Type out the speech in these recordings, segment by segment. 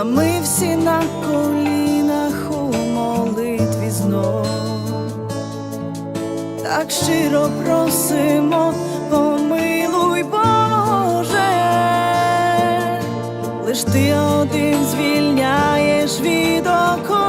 а ми всі на колінах у молитві знов. Так щиро просимо, помилуй Боже, лиш ти один звільняєш від оков.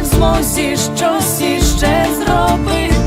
Не в змозі щось іще зробити.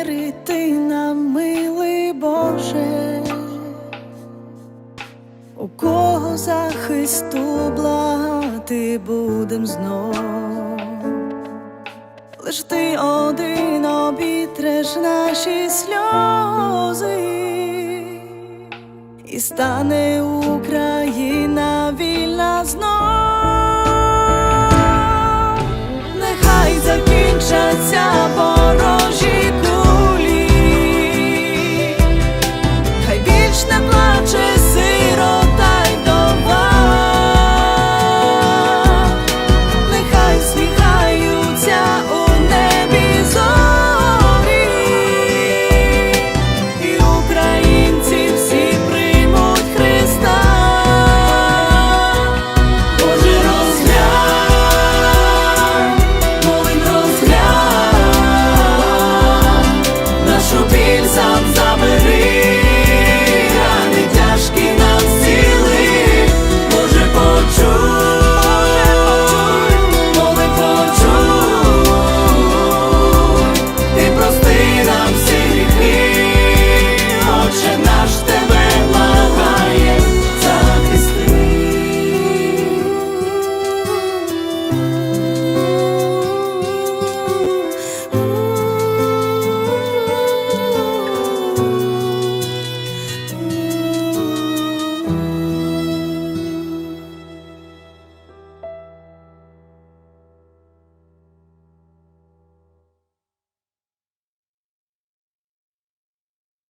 Тепер іти нам, милий Боже? У кого захисту благати будем знов? Лиш ти один обітреш наші сльози, і стане Україна